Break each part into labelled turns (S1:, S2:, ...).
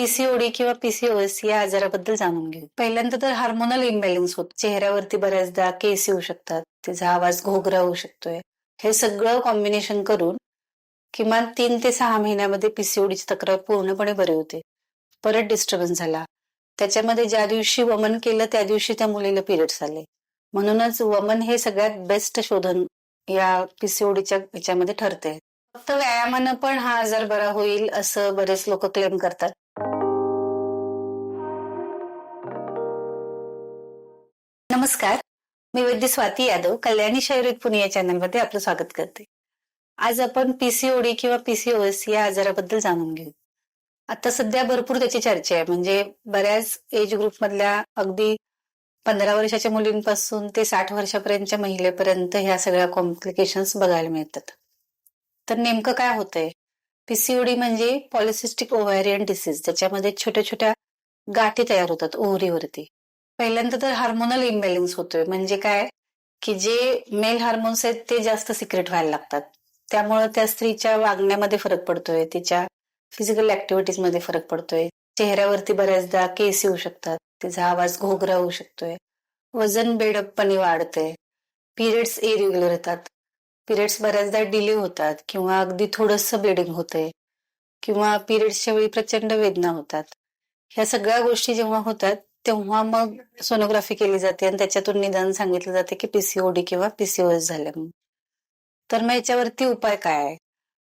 S1: PCOD किंवा PCOS या आजाराबद्दल जाणून घेऊ. पहिल्यांदा तर हार्मोनल इम्बॅलन्स होत. चेहऱ्यावरती बऱ्याचदा केस येऊ शकतात त्याचा आवाज घोगरा होऊ शकतोय. हे सगळं कॉम्बिनेशन करून किमान तीन ते सहा महिन्यामध्ये पीसीओडीची तक्रार पूर्णपणे बरी होते. परत डिस्टर्बन्स झाला. त्याच्यामध्ये ज्या दिवशी वमन केलं त्या दिवशी त्या मुलीला पिरियड्स आले. म्हणूनच वमन हे सगळ्यात बेस्ट शोधन या पीसीओडीच्या ह्याच्यामध्ये ठरते फक्त व्यायामानं पण हा आजार बरा होईल असं बरेच लोक क्लेम करतात. नमस्कार. मी वैद्य स्वाती यादव कल्याणी शायुर्वेद पुणे या चॅनलमध्ये आपलं स्वागत करते. आज आपण पीसीओडी किंवा पीसीओएस या आजाराबद्दल जाणून घेऊ. आता सध्या भरपूर त्याची चर्चा आहे. म्हणजे बऱ्याच एज ग्रुप मधल्या अगदी पंधरा वर्षाच्या मुलींपासून ते साठ वर्षापर्यंतच्या महिलेपर्यंत ह्या सगळ्या कॉम्प्लिकेशन्स बघायला मिळतात. तर नेमकं काय होतंय? पीसीओडी म्हणजे पॉलिसिस्टिक ओव्हॅरियन डिसीज त्याच्यामध्ये छोट्या छोट्या गाठी तयार होतात ओहरीवरती पहिल्यांदा तर हार्मोनल इम्बॅलन्स होतोय. म्हणजे काय? की जे मेल हार्मोन्स आहेत ते जास्त सिक्रेट व्हायला लागतात. त्यामुळे त्या स्त्रीच्या वागण्यामध्ये फरक पडतोय. तिच्या फिजिकल ऍक्टिव्हिटीजमध्ये फरक पडतोय. चेहऱ्यावरती बऱ्याचदा केस येऊ शकतात. तिचा आवाज घोगरा होऊ शकतोय. वजन बेडपणे वाढतंय. पिरियड्स इरेग्युलर येतात. पिरियड्स बऱ्याचदा डिले होतात किंवा अगदी थोडंसं ब्लिडिंग होतंय. किंवा पिरियड्सच्या वेळी प्रचंड वेदना होतात. ह्या सगळ्या गोष्टी जेव्हा होतात तेव्हा मग सोनोग्राफी केली जाते आणि त्याच्यातून निदान सांगितलं जाते की पीसीओडी किंवा पीसीओएस झालं म्हणून. तर मग याच्यावरती उपाय काय आहे?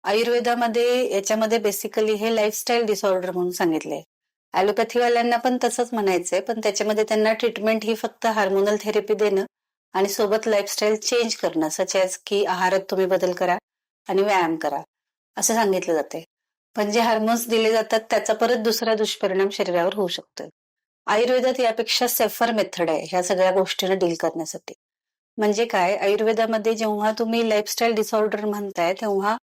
S1: आयुर्वेदामध्ये याच्यामध्ये बेसिकली हे लाईफस्टाईल डिसऑर्डर म्हणून सांगितले ॲलोपॅथीवाल्यांना पण तसंच म्हणायचंय पण त्याच्यामध्ये त्यांना ट्रीटमेंट ही फक्त हार्मोनल थेरपी देणं आणि सोबत लाईफस्टाईल चेंज करणं सच ॲज की आहारात तुम्ही बदल करा आणि व्यायाम करा असं सांगितलं जाते पण जे हार्मोन्स दिले जातात त्याचा परत दुसरा दुष्परिणाम शरीरावर होऊ शकतो आयुर्वेदात यापेक्षा सेफर मेथड आहे. ह्या सगळ्या गोष्टींना डील करण्यासाठी. म्हणजे काय? आयुर्वेदामध्ये जेव्हा तुम्ही लाईफस्टाईल डिसऑर्डर म्हणताय तेव्हा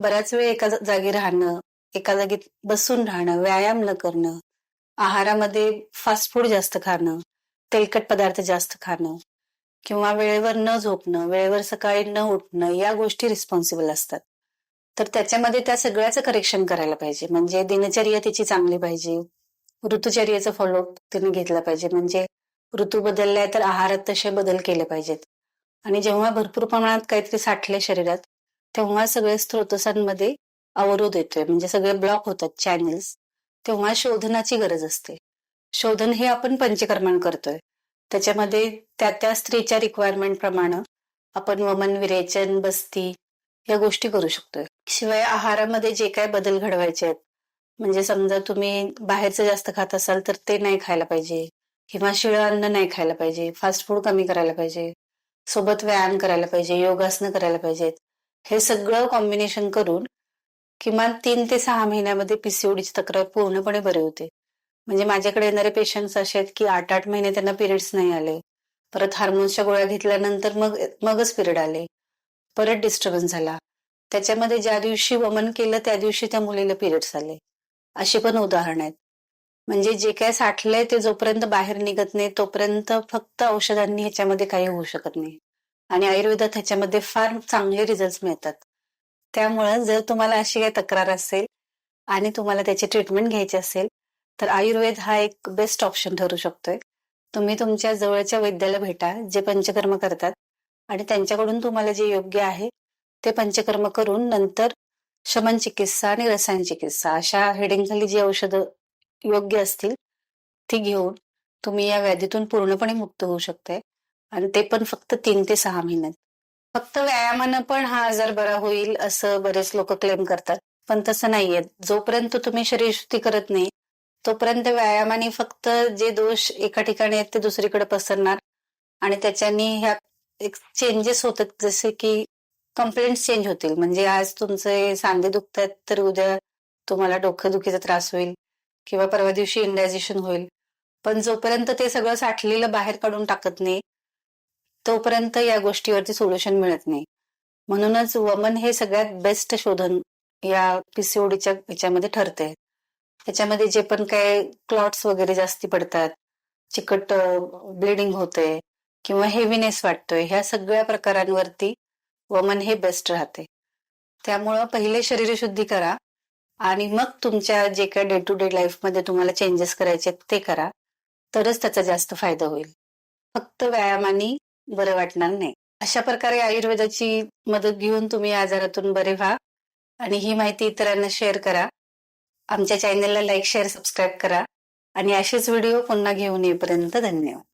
S1: बऱ्याच वेळ एका जागी राहणं एका जागी बसून राहणं व्यायाम न करणं आहारामध्ये फास्ट फूड जास्त खाणं तेलकट पदार्थ जास्त खाणं किंवा वेळेवर न झोपणं वेळेवर सकाळी न उठणं या गोष्टी रिस्पॉन्सिबल असतात. तर त्याच्यामध्ये त्या सगळ्याचं करेक्शन करायला पाहिजे. म्हणजे दिनचर्या तिची चांगली पाहिजे. ऋतुचर्याचं फॉलो तिने घेतला पाहिजे. म्हणजे ऋतू बदललाय तर आहारात तसे बदल केले पाहिजेत. आणि जेव्हा भरपूर प्रमाणात काहीतरी साठले शरीरात तेव्हा सगळे स्त्रोतसांमध्ये अवरोध येतोय. म्हणजे सगळे ब्लॉक होतात चॅनेल्स तेव्हा शोधनाची गरज असते. शोधन हे आपण पंचकर्माण करतोय. त्याच्यामध्ये त्या त्या स्त्रीच्या रिक्वायरमेंट प्रमाणे आपण वमन विरेचन बस्ती या गोष्टी करू शकतोय. शिवाय आहारामध्ये जे काय बदल घडवायचे आहेत म्हणजे समजा तुम्ही बाहेरचं जास्त खात असाल तर ते नाही खायला पाहिजे. किंवा शिळं अन्न नाही खायला पाहिजे. फास्ट फूड कमी करायला पाहिजे. सोबत व्यायाम करायला पाहिजे. योगासनं करायला पाहिजेत. हे सगळं कॉम्बिनेशन करून किमान तीन ते सहा महिन्यामध्ये पीसीओडीची तक्रार पूर्णपणे बरी होते. म्हणजे माझ्याकडे येणारे पेशंट्स असे आहेत की आठ आठ महिने त्यांना पिरियड्स नाही आले. परत हार्मोन्सच्या गोळ्या घेतल्यानंतर मग मगच पिरियड आले. परत डिस्टर्बन्स झाला. त्याच्यामध्ये ज्या दिवशी वमन केलं त्या दिवशी त्या मुलीला पिरियड्स आले. अशी पण उदाहरण आहेत. म्हणजे जे काय साठलंय ते जोपर्यंत बाहेर निघत नाही तोपर्यंत फक्त औषधांनी ह्याच्यामध्ये काही होऊ शकत नाही. आणि आयुर्वेदात ह्याच्यामध्ये फार चांगले रिझल्ट मिळतात. त्यामुळं जर तुम्हाला अशी काही तक्रार असेल आणि तुम्हाला त्याची ट्रीटमेंट घ्यायची असेल तर आयुर्वेद हा एक बेस्ट ऑप्शन ठरू शकतोय. तुम्ही तुमच्या जवळच्या वैद्याला भेटा जे पंचकर्म करतात आणि त्यांच्याकडून तुम्हाला जे योग्य आहे ते पंचकर्म करून नंतर शमन चिकित्सा आणि रसायन चिकित्सा अशा हेडिंगखाली जी औषधं योग्य असतील ती घेऊन तुम्ही या व्याधीतून पूर्णपणे मुक्त होऊ शकताय. आणि ते पण फक्त तीन ते सहा महिन्यात. फक्त व्यायामानं पण हा आजार बरा होईल असं बरेच लोक क्लेम करतात. पण तसं नाहीये. जोपर्यंत तुम्ही शरीरशुद्धी करत नाही तोपर्यंत व्यायामाने फक्त जे दोष एका ठिकाणी आहेत ते दुसरीकडे पसरणार आणि त्याच्यानी ह्या एक चेंजेस होतात. जसे की कंप्लेंट्स चेंज होतील. म्हणजे आज तुमचे सांधे दुखतात तर उद्या तुम्हाला डोकेदुखीचा त्रास होईल किंवा परवा दिवशी इंडायजेशन होईल. पण जोपर्यंत ते सगळं साठलेलं बाहेर काढून टाकत नाही तोपर्यंत या गोष्टीवरती सोल्युशन मिळत नाही. म्हणूनच वमन हे सगळ्यात बेस्ट शोधन या पीसीओडीच्या याच्यामध्ये ठरते त्याच्यामध्ये जे पण काय क्लॉट्स वगैरे जास्ती पडतात चिकट ब्लिडिंग होते किंवा हेवीनेस वाटतोय ह्या सगळ्या प्रकारांवरती वमन हे बेस्ट राहते. त्यामुळं पहिले शरीरशुद्धी करा आणि मग तुमच्या जे काय डे टू डे लाईफमध्ये तुम्हाला चेंजेस करायचे ते करा. तरच त्याचा जास्त फायदा होईल. फक्त व्यायामाने बरं वाटणार नाही. अशा प्रकारे आयुर्वेदाची मदत घेऊन तुम्ही आजारातून बरे व्हा आणि ही माहिती इतरांना शेअर करा. आमच्या चॅनलला लाईक शेअर सबस्क्राईब करा. आणि असेच व्हिडिओ पुन्हा घेऊन येईपर्यंत धन्यवाद.